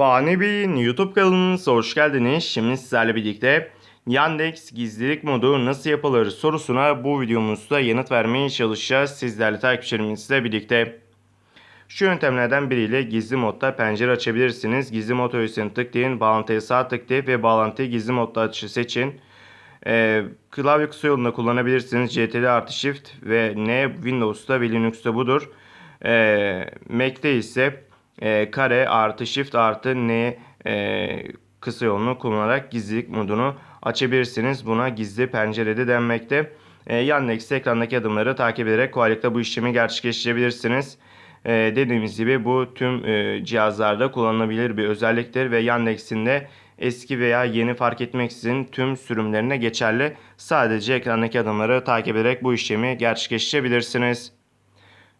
Fani Bey'in YouTube kanalınıza hoş geldiniz. Şimdi sizlerle birlikte Yandex gizlilik modu nasıl yapılır sorusuna bu videomuzda yanıt vermeye çalışacağız. Sizlerle takipçilerimizle birlikte. Şu yöntemlerden biriyle gizli modda pencere açabilirsiniz. Gizli mod öğesini tıklayın, bağlantıya sağ tıklayıp ve bağlantıyı gizli modda açı seçin. Ee, klavye kısa yolunda kullanabilirsiniz. CTRL artı Shift ve N Windows'ta ve Linux'ta budur. Ee, Mac'te ise e, kare artı Shift artı N e, kısa yolunu kullanarak gizlilik modunu açabilirsiniz. Buna gizli pencerede denmekte. E, Yandex ekrandaki adımları takip ederek kolaylıkla bu işlemi gerçekleştirebilirsiniz. E, dediğimiz gibi bu tüm e, cihazlarda kullanılabilir bir özelliktir ve Yandex'in de eski veya yeni fark etmeksizin tüm sürümlerine geçerli. Sadece ekrandaki adımları takip ederek bu işlemi gerçekleştirebilirsiniz.